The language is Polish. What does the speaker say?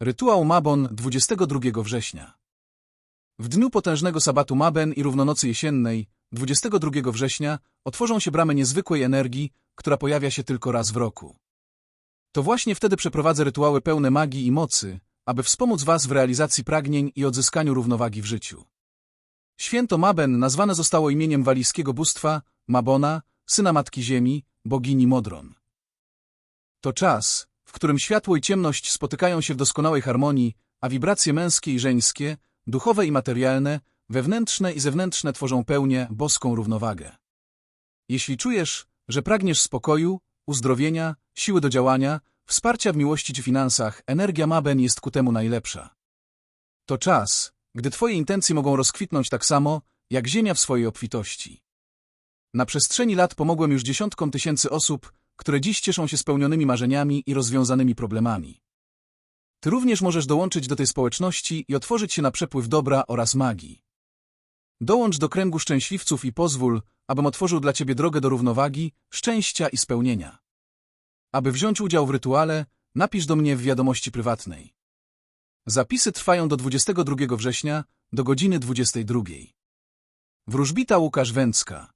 Rytuał Mabon 22 września. W dniu potężnego sabatu Maben i równonocy jesiennej, 22 września, otworzą się bramy niezwykłej energii, która pojawia się tylko raz w roku. To właśnie wtedy przeprowadzę rytuały pełne magii i mocy, aby wspomóc Was w realizacji pragnień i odzyskaniu równowagi w życiu. Święto Maben nazwane zostało imieniem walijskiego bóstwa Mabona, syna Matki Ziemi, bogini Modron. To czas, w którym światło i ciemność spotykają się w doskonałej harmonii, a wibracje męskie i żeńskie, duchowe i materialne, wewnętrzne i zewnętrzne tworzą pełnię, boską równowagę. Jeśli czujesz, że pragniesz spokoju, uzdrowienia, siły do działania, wsparcia w miłości czy finansach, energia Maben jest ku temu najlepsza. To czas, gdy Twoje intencje mogą rozkwitnąć tak samo, jak ziemia w swojej obfitości. Na przestrzeni lat pomogłem już dziesiątkom tysięcy osób, które dziś cieszą się spełnionymi marzeniami i rozwiązanymi problemami. Ty również możesz dołączyć do tej społeczności i otworzyć się na przepływ dobra oraz magii. Dołącz do kręgu szczęśliwców i pozwól, abym otworzył dla Ciebie drogę do równowagi, szczęścia i spełnienia. Aby wziąć udział w rytuale, napisz do mnie w wiadomości prywatnej. Zapisy trwają do 22 września, do godziny 22. Wróżbita Łukasz Węcka